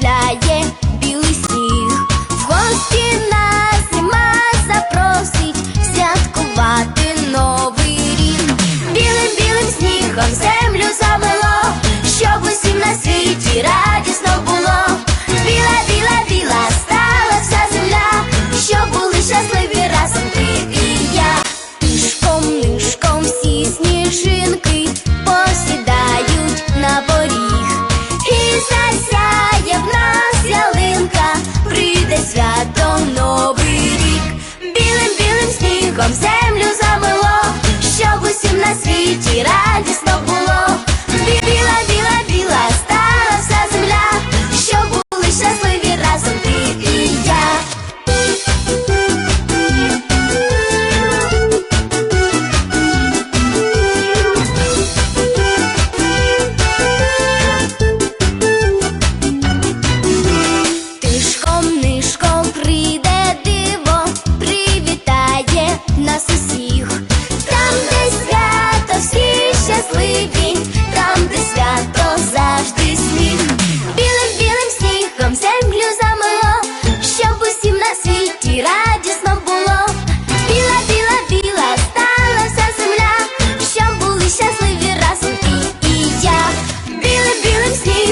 размышляет.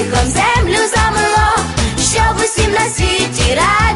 листиком землю замило, щоб усім на світі рай.